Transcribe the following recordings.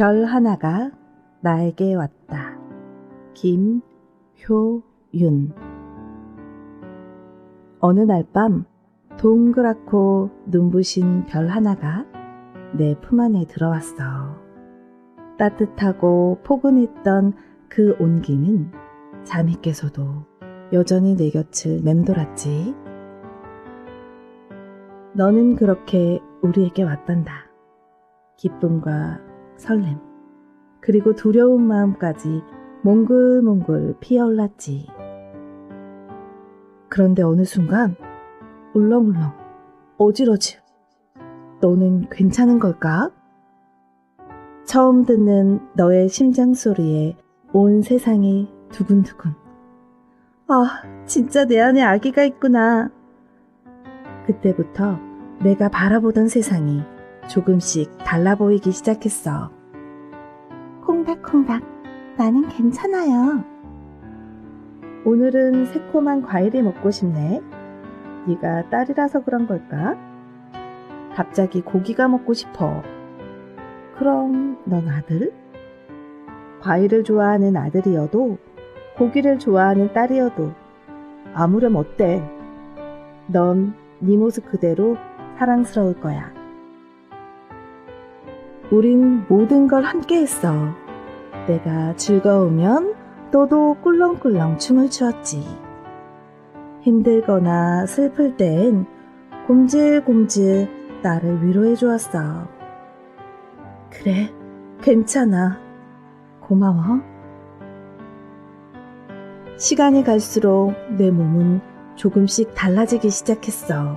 별 하나가 나에게 왔다. 김효윤. 어느 날 밤 동그랗고 눈부신 별 하나가 내 품 안에 들어왔어. 따뜻하고 포근했던 그 온기는 잠이 깨서도 여전히 내 곁을 맴돌았지. 너는 그렇게 우리에게 왔단다. 기쁨과 설렘, 그리고 두려운 마음까지 몽글몽글 피어올랐지. 그런데 어느 순간 울렁울렁 어지러지. 너는 괜찮은 걸까? 처음 듣는 너의 심장 소리에 온 세상이 두근두근. 아, 진짜 내 안에 아기가 있구나. 그때부터 내가 바라보던 세상이 조금씩 달라 보이기 시작했어. 콩닥콩닥, 나는 괜찮아요. 오늘은 새콤한 과일이 먹고 싶네. 네가 딸이라서 그런 걸까? 갑자기 고기가 먹고 싶어. 그럼 넌 아들? 과일을 좋아하는 아들이어도 고기를 좋아하는 딸이어도 아무렴 어때? 넌 네 모습 그대로 사랑스러울 거야. 우린 모든 걸 함께 했어. 내가 즐거우면 너도 꿀렁꿀렁 춤을 추었지. 힘들거나 슬플 땐 곰질곰질 나를 위로해 주었어. 그래, 괜찮아. 고마워. 시간이 갈수록 내 몸은 조금씩 달라지기 시작했어.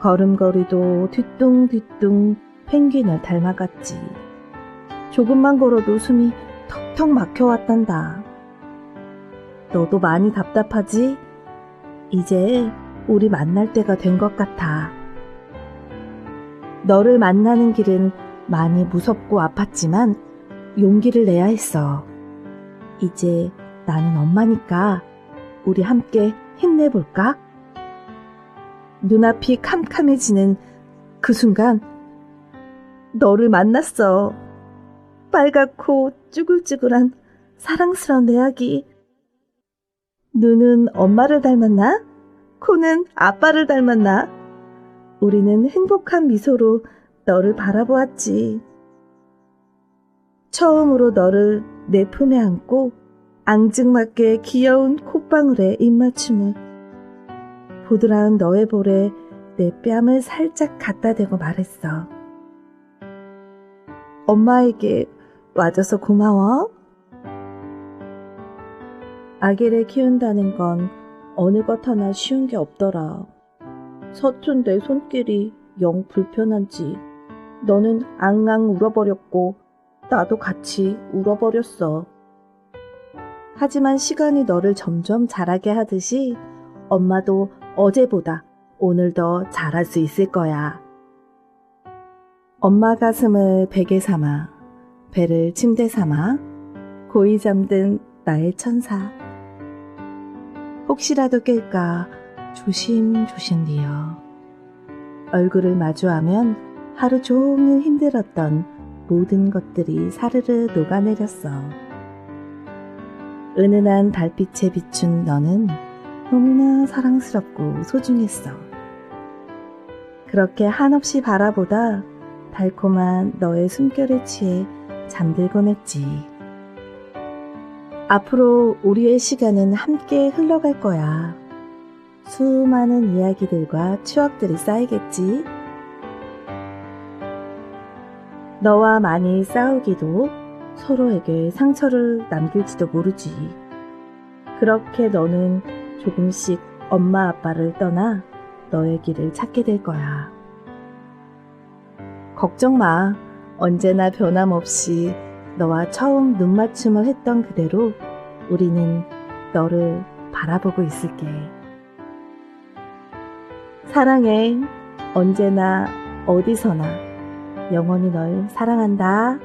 걸음걸이도 뒤뚱뒤뚱 펭귄을 닮아갔지. 조금만 걸어도 숨이 턱턱 막혀왔단다. 너도 많이 답답하지? 이제 우리 만날 때가 된 것 같아. 너를 만나는 길은 많이 무섭고 아팠지만 용기를 내야 했어. 이제 나는 엄마니까 우리 함께 힘내볼까? 눈앞이 캄캄해지는 그 순간 너를 만났어. 빨갛고 쭈글쭈글한 사랑스러운 내 아기. 눈은 엄마를 닮았나? 코는 아빠를 닮았나? 우리는 행복한 미소로 너를 바라보았지. 처음으로 너를 내 품에 안고 앙증맞게 귀여운 콧방울에 입맞춤을 보드라운 너의 볼에 내 뺨을 살짝 갖다 대고 말했어. 엄마에게 와줘서 고마워. 아기를 키운다는 건 어느 것 하나 쉬운 게 없더라. 서툰 내 손길이 영 불편한지 너는 앙앙 울어버렸고 나도 같이 울어버렸어. 하지만 시간이 너를 점점 자라게 하듯이 엄마도 어제보다 오늘 더 잘할 수 있을 거야. 엄마 가슴을 베개 삼아, 배를 침대 삼아, 고이 잠든 나의 천사. 혹시라도 깰까 조심조심 니어. 얼굴을 마주하면 하루 종일 힘들었던 모든 것들이 사르르 녹아내렸어. 은은한 달빛에 비춘 너는 너무나 사랑스럽고 소중했어. 그렇게 한없이 바라보다 달콤한 너의 숨결에 취해 잠들곤 했지. 앞으로 우리의 시간은 함께 흘러갈 거야. 수많은 이야기들과 추억들이 쌓이겠지. 너와 많이 싸우기도 서로에게 상처를 남길지도 모르지. 그렇게 너는 조금씩 엄마 아빠를 떠나 너의 길을 찾게 될 거야. 걱정 마. 언제나 변함없이 너와 처음 눈맞춤을 했던 그대로 우리는 너를 바라보고 있을게. 사랑해. 언제나 어디서나 영원히 널 사랑한다.